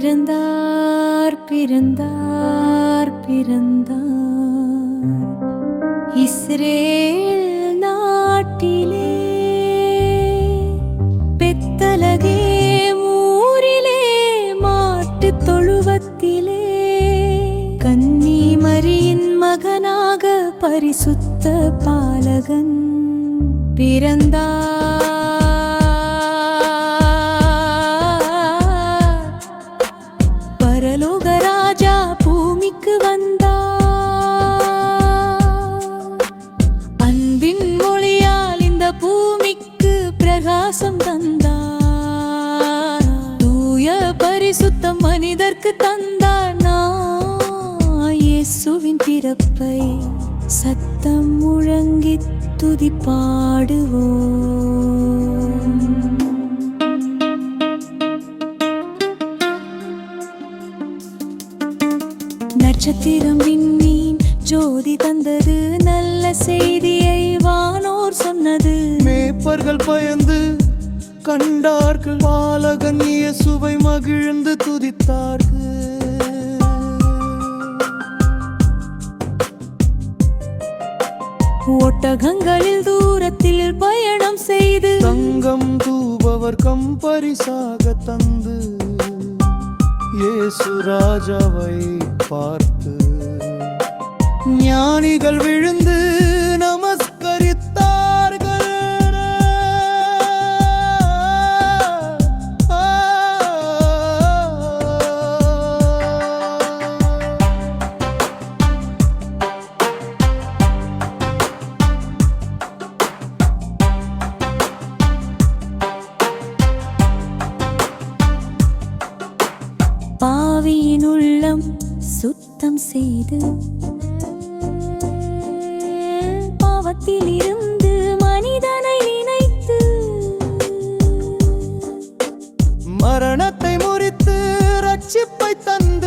பிறந்தார் பிறந்தார் பிறந்தார். இஸ்ரேல் நாட்டிலே பெத்தலகே ஊரிலே மாட்டுத் தொழுவத்திலே கன்னி மரியின் மகனாக பரிசுத்த பாலகன் பிறந்தார். பரிசுத்தம் மனிதர்க்கு தந்தார் இயேசுவின் பிறப்பை சத்தம் முழங்கி துதி பாடுவோம் நட்சத்திரம் விண்மீன் ஜோதி தந்தது நல்ல செய்தியை வானோர் சொன்னது. மேப்பர்கள் பயந்து கண்டார்கள். பாலகன் இயேசுவை மகிழ்ந்து துதித்தார்கள். ஒட்டகங்களில் தூரத்தில் பயணம் செய்து தங்கம் தூபவர் கம்பரிசாக தந்து இயேசு ராஜாவை பார்த்து ஞானிகள் சுத்தம் செய்து பாவத்தில் இருந்து மனிதனை நினைத்து மரணத்தை முறித்து ரட்சிப்பை தந்த